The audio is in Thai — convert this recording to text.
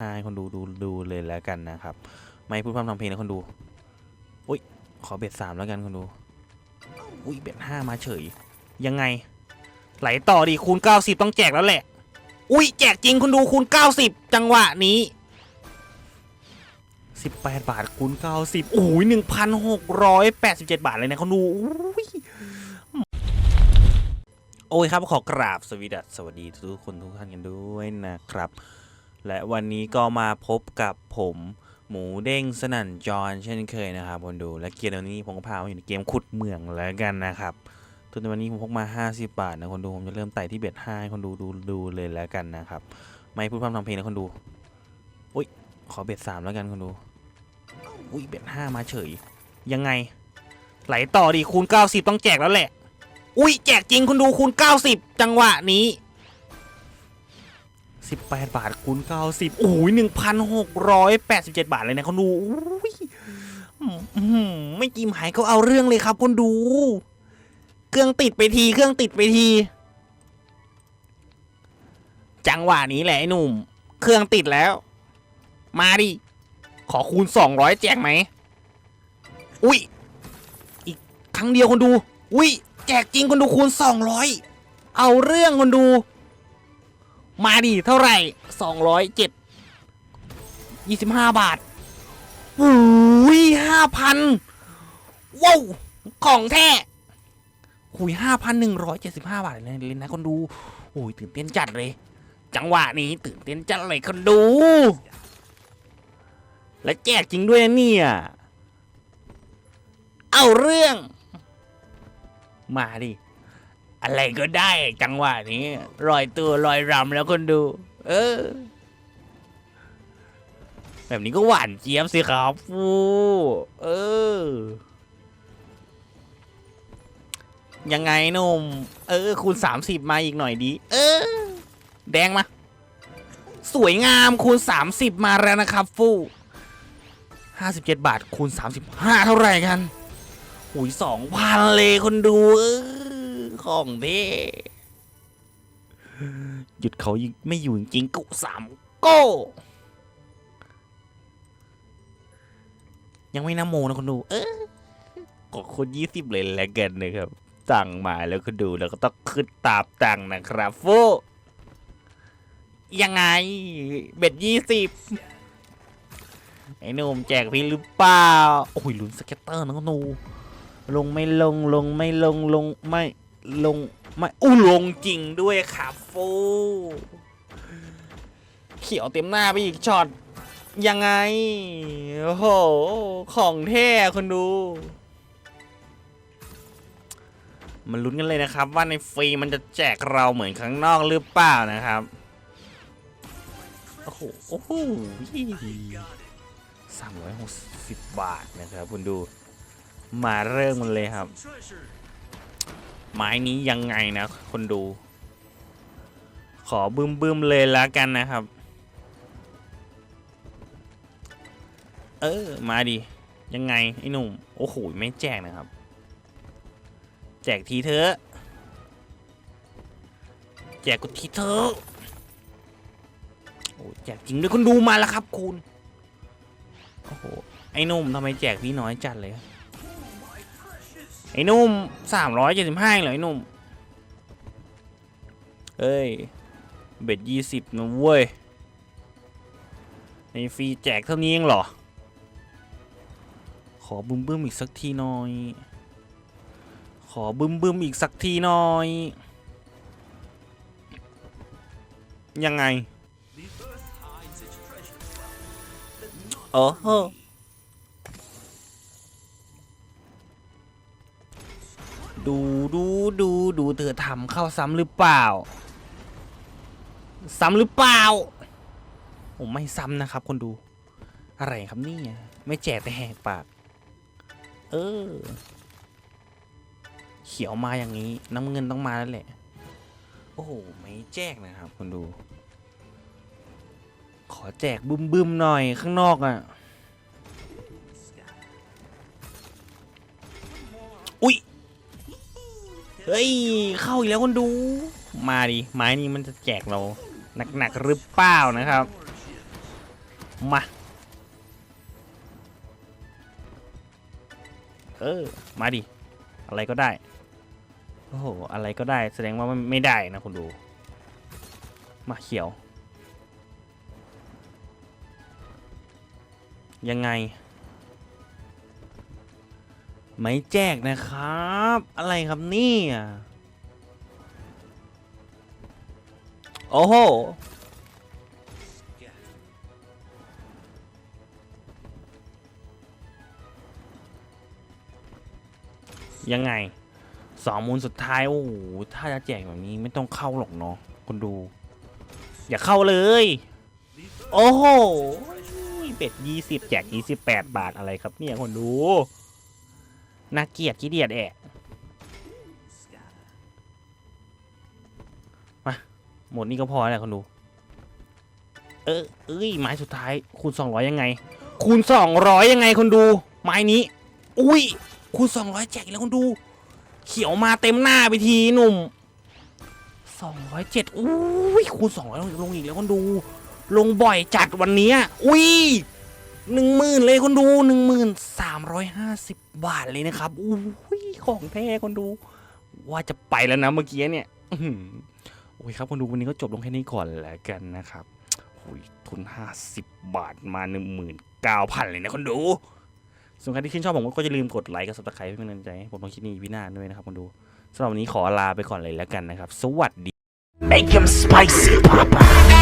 ให้คนดูดูดูเลยแล้วกันนะครับ ไม่พูดพร่ำทำเพลงนะคนดูอุ้ยขอเบ็ดสามแล้วกันคนดูอุ้ยเบ็ดห้ามาเฉย ยังไง ไหลต่อดิคูณ90ต้องแจกแล้วแหละ อุ้ยแจกจริงคุณดูคูณ90จังหวะนี้18บแปดบาทคูณ90โอ้ย1,687บเจ็ดบาทเลยนะคุณดูอุ้ยโอ้ยครับขอกราบสวีดัสสวัสดีทุกคนทุกท่านกันด้วยนะครับ และวันนี้ก็มาพบกับผมหมูเด้งสนั่นจรเช่นเคยนะครับคนดูและเกมนี้ผมก็พามาอยู่ในเกมขุดเมืองแล้วกันนะครับทุนในวันนี้ผมพกมา 50 บาทนะคนดูผมจะเริ่มไต่ที่เบ็ดห้าให้คนดูดูดูเลยแล้วกันนะครับ ไม่พูดพร่ำทำเพลงนะคนดูอุ้ยขอเบ็ดสามแล้วกันคนดูอุ้ยเบ็ดห้ามาเฉย ยังไง ไหลต่อดิคูณ 90 ต้องแจกแล้วแหละ อุ้ยแจกจริงคุณดูคูณ 90 จังหวะนี้ 18 บาทคูณ90โอ้ย1,687 บาทเลยนะคนดูอุ้ยไม่จิ้มหายก็เอาเรื่องเลยครับคนดู เครื่องติดไปที เครื่องติดไปที จังหวะนี้แหละไอ้หนุ่ม เครื่องติดแล้ว มาดิ ขอคูณ 200 แจกไหม อุ้ย อีกครั้งเดียวคนดู อุ้ย แจกจริงคนดูคูณ 200 เอาเรื่องคนดู มาดิเท่าไหร่207 25บาทอุ้ย5,000ว้าวของแท้หุย5,175บาทเลยเลยนะคนดูโอ้ยตื่นเต้นจัดเลย จังหวะนี้ตื่นเต้นจัดเลยคนดู และแจกจริงด้วยนะเนี่ย เอาเรื่อง มาดิ อะไรก็ได้จังหวะนี้ลอยตัวลอยรำแล้วคนดู เออ แบบนี้ก็หวานเจี๊ยบสิครับฟูเออ ยังไงนุ่ม เออ คูณ30มาอีกหน่อยดี เออ แดงมา สวยงามคูณ30มาแล้วนะครับฟู57บาทคูณ35เท่าไหร่กันหุย2,000เลยคนดู เออ ของเท่หยุดเขายิงไม่อยู่จริงๆกุสามโก้ ยังไม่น้ำโมนะคนดู เออกดคนยี่สิบเลยแล้วกันนะครับสั่งมาแล้วก็ดูแล้วก็ต้องขึ้นตามตังนะครับฟูยังไง เบ็ดยี่สิบไอ้หนุ่มแจกพี่หรือเปล่า โอ้ยลุ้นสเก็ตเตอร์นะคนดูลงไม่ลงลงไม่ลงลงไม่ ลงไม่อู้ลงจริงด้วยครับฟูเขียวเต็มหน้าไปอีกช็อตยังไง โอ้โห ของแท้คนดู มันลุ้นกันเลยนะครับ ว่าในฟรีมันจะแจกเราเหมือนข้างนอกหรือเปล่านะครับ โอ้โหโอ้โหสามร้อยหกสิบบาทนะครับคุณดู มาเริ่มมันเลยครับ ไม้นี้ยังไงนะ คนดู ขอบึ้มบึมๆเลยแล้วกันนะครับ เออ มาดิ ยังไง ไอ้หนุ่ม โอ้โห ไม่แจกนะครับ แจกทีเถอะแจกกูทีเถอะโอ้แจกจริงด้วยคุณดูมาแล้วครับคุณ โอ้โห ไอ้หนุ่มทำไมแจกพี่น้อยจัดเลยครับ ไอ้นุ่มสามร้อยเจ็ดสิบห้าเหรอไอ้นุ่มเอ้ย เบ็ดยี่สิบนะเว้ยในฟรีแจกเท่านี้เองเหรอ ขอบึ้มบึ้มอีกสักทีหน่อย ขอบึ้มบึ้มอีกสักทีหน่อย ยังไง เออ ดูดูดูดูเธอทำเข้าซ้ำหรือเปล่า ซ้ำหรือเปล่าผมไม่ซ้ำนะครับ คนดู อะไรครับนี่ไม่แจกแต่แหกปาก เออ เขียวมาอย่างนี้ น้ำเงินต้องมาแล้วแหละ โอ้โห ไม่แจกนะครับ คนดู ขอแจกบึมบึมๆหน่อยข้างนอกอะอุ๊ย เฮ้ย เข้าอีกแล้วคนดู มาดิ ไม้นี้มันจะแจกเรา หนักๆหรือเปล่านะครับ มา เออ มาดิ อะไรก็ได้ โอ้โห อะไรก็ได้ แสดงว่ามันไม่ได้นะคุณดู มาเขียว ยังไง ไม่แจกนะครับ อะไรครับนี่ยโอ้โห ยังไงสองมูลสุดท้าย โอ้โห ถ้าจะแจกแบบนี้ไม่ต้องเข้าหรอกเนาะคนดู อย่าเข้าเลย โอ้โหเบ็ดยี่สิบแจกยี่สิบแปดบาทอะไรครับเนี่ยคนดู น่าเกียดขี้เดียดแอะ หมดนี้ก็พอแล้วคนดู เออเอ้ยไม้สุดท้าย คูณสองร้อยยังไง คูณสองร้อยยังไงคนดู ไม้นี้ อุ้ย คูณสองร้อยแจกแล้วคนดู เขียวมาเต็มหน้าไปทีหนุ่มสองร้อยเจ็ดอุ้ย คูณสองร้อยลงอีกแล้วคนดู ลงบ่อยจัดวันนี้อุ้ยหนึ่งหมื่นเลยคนดูหนึ่งหมื่นสามร้อยห้าสิบบาทเลยนะครับอุ้ยของแท้คนดู ว่าจะไปแล้วนะเมื่อกี้เนี่ย โอ้ยครับคนดูวันนี้ก็จบลงแค่นี้ก่อนแล้วกันนะครับหุยทุนห้าสิบบาทมาหนึ่งหมื่นเก้าพันเลยนะคนดูส่วนใครที่ชื่นชอบผมก็จะลืมกดไลค์กับซับสไครป์เป็นกำลังใจให้ผมต้องคิดนี้วินาด้วยนะครับคนดูสำหรับวันนี้ขอลาไปก่อนเลยแล้วกันนะครับ สวัสดี Make him spicy, Papa.